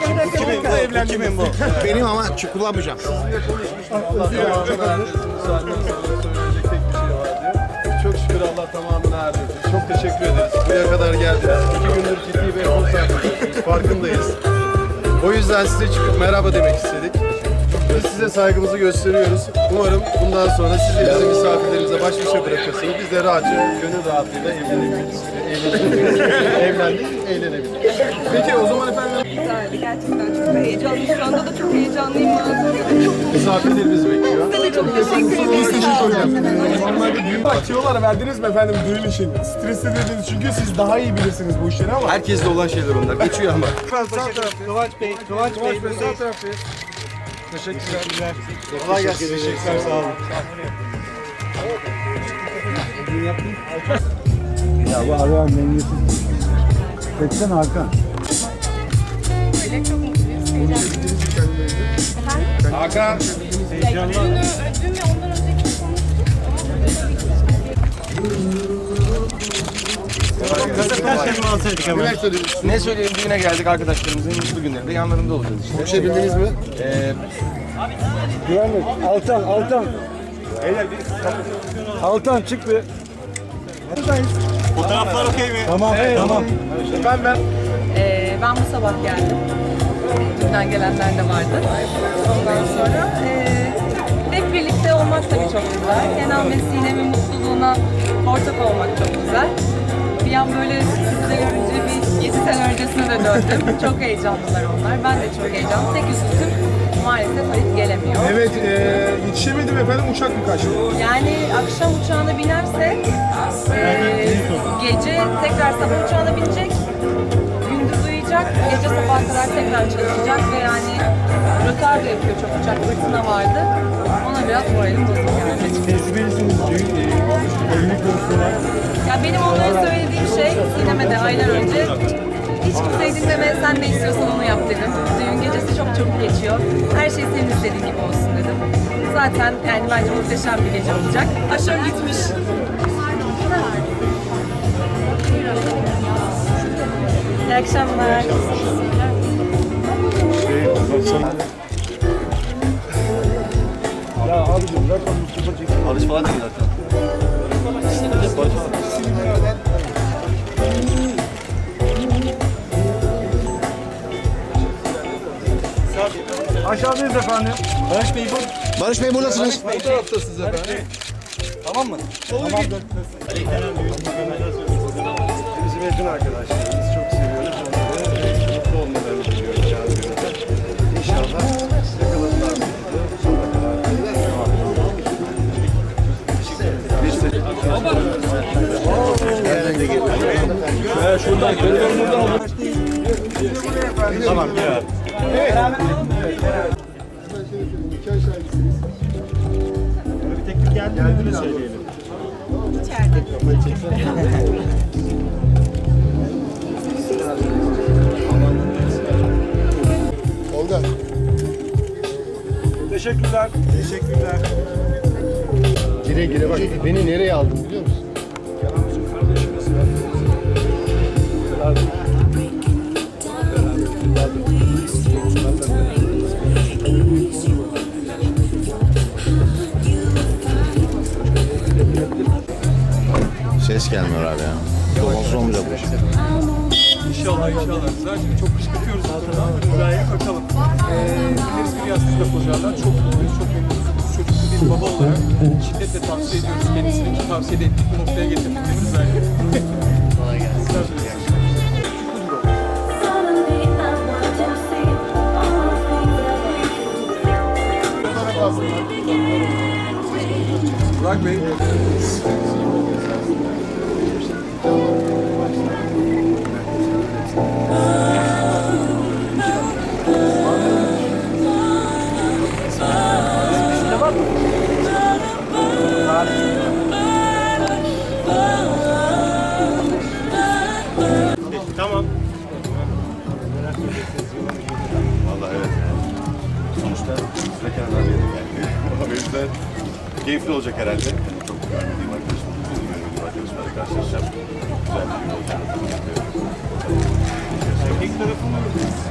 dakika. Evlendi Kimin bu? Benim ama ç- kullanmayacağım. Çok şükür Allah tamamına erdirdi. Çok teşekkür ederiz. Buraya kadar geldiniz. İki gündür ciddi bir efor. Farkındayız. O yüzden size çıkıp merhaba demek istedik. Biz size saygımızı gösteriyoruz. Umarım bundan sonra siz de bizim misafirlerimize baş başa bırakırsınız. Biz de rahatça, gönül rahatlığıyla evlenebiliriz. Eğlenebiliriz. Evlendik, eğlenebiliriz. Peki o zaman efendim Güzeldi gerçekten çok heyecanlıyım. Şu anda da çok heyecanlıyım. Mazur misafirlerimiz bekliyor. Size de çok teşekkür ederim. Sağ olun. Normalde düğün tüyolar verdiniz mi efendim düğün için? Stresli dediniz çünkü siz daha iyi bilirsiniz bu işleri ama. Herkeste olan şeyler onlar. Geçiyor ama. Kıvanç Bey, Kıvanç Bey, sağ taraftayız. Teşekkürler. Kolay gelsin. Teşekkürler, sağ olun. Ya bu Allah'ın dengesiz. Seçsene Hakan. Öyle çok mutluyuz. Heyecanlı. Hakan. Dün, dün ve ondan önceki konuştuk. Neler söylüyorsunuz? Ne söyleyeyim düğüne geldik arkadaşlarımızın mutlu günlerinde yanlarında olacağız işte. Konuşabildiniz mi? Ee, Güvenlik. Altan, Altan. Altan çık bir. Fotoğraflar okey mi? Tamam, tamam. Ben ben. Ee, ben bu sabah geldim. Dünden gelenler de vardı. Ondan sonra ee, hep birlikte olmak tabii çok güzel. Kenan ve Sinem'in mutluluğuna ortak olmak çok güzel. Bir an böyle sizi de görünce bir 7 sene öncesine de döndüm. çok heyecanlılar onlar. Ben de çok heyecanlı. Tek üzüntüm maalesef Halit gelemiyor. Evet, e, yetişemedim efendim uçak mı kaçtı? Yani akşam uçağına binerse eee, gece tekrar sabah uçağına binecek. Gündüz uyuyacak, gece sabaha kadar tekrar çalışacak ve yani rötar da yapıyor çok uçak fırtına vardı. Biraz moralim bozuk yani. Tecrübelisiniz. Düğün, e, evlilik konusunda. Ya benim onlara söylediğim şey Sinem'e de aylar önce hiç kimseyi dinleme, sen ne istiyorsan onu yap dedim. Düğün gecesi çok çabuk geçiyor. Her şey senin istediğin gibi olsun dedim. Zaten yani bence muhteşem bir gece olacak. Aşağı gitmiş. İyi akşamlar. Ya değil zaten. Barış. Aşağıdayız efendim. Barış Bey bu. Barış Bey buradasınız. Bu taraftasınız efendim. Tamam mı? Bizim yakın arkadaşlarımız çok seviyoruz. Onları mutlu olmalarını diliyoruz Tamam, gel abi. Bir teklif geldi mi öyle söyleyelim. Olga. Teşekkürler. Teşekkürler. Gire gire bak beni nereye aldın biliyor musun? Ses gelmiyor abi ya. Olmaz olmayacak bu iş. İnşallah inşallah. Zaten çok kışkırtıyoruz zaten. Hülya'ya bakalım. Ee, biliriz bir yastıkla kocalarlar. Çok mutluyuz, çok memnunuz. Çocuklu bir baba olarak şiddetle tavsiye ediyoruz kendisini tavsiye ettik bu noktaya getirdik de keyifli olacak herhalde. Yani çok görmediğim arkadaşlarım, uzun görmediğim arkadaşlarla karşılaşacağım. Güzel bir gün olacak. Erkek tarafı mı?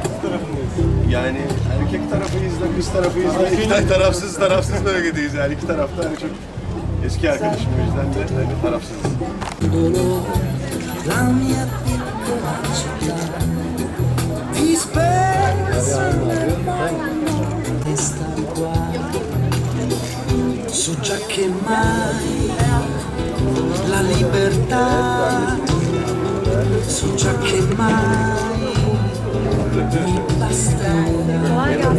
Kız tarafı mı? Yani erkek tarafıyız da kız tarafıyız da iki tane tarafsız tarafsız bölgedeyiz yani iki tarafta hani çok eski arkadaşım o yüzden de hani tarafsızız. la mia piccola so già che mai la libertà. So già che mai mi basterà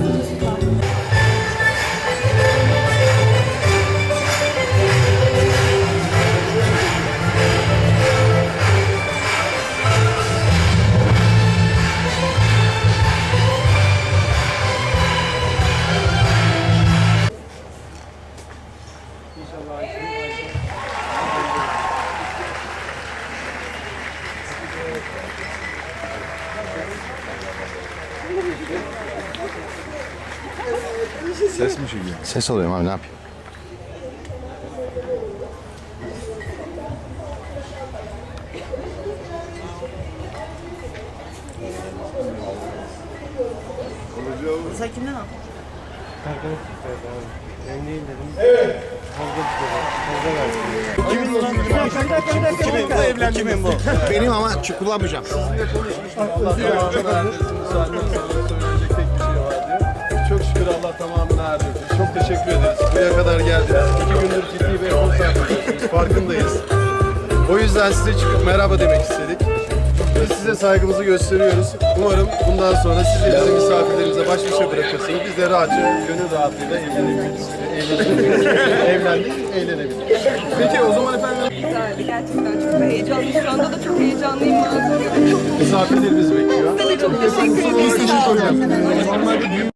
Ses mi çekiyor? Ses alıyorum abi ne yapayım? Kimin bu? Benim ama kullanmayacağım. Allah tamamını erdirdi. Zaten sana söyleyecek tek bir şey var diyor. Çok şükür Allah tamamını erdirdi. Çok teşekkür ederiz. Buraya kadar geldiniz. İki gündür ciddi bir efor. Farkındayız. O yüzden size çıkıp merhaba demek istedik. Size saygımızı gösteriyoruz. Umarım bundan sonra siz de bizi misafirlerimize baş başa bırakırsınız. Biz de rahatça, gönül rahatlığıyla evlenebiliriz. Evlenebiliriz. Evlendik, eğlenebiliriz. Peki o zaman efendim Güzeldi gerçekten çok da heyecanlıyım. Şu anda da çok heyecanlıyım. misafirlerimiz bekliyor. Size de çok teşekkür ederim. Ederiz. Normalde düğün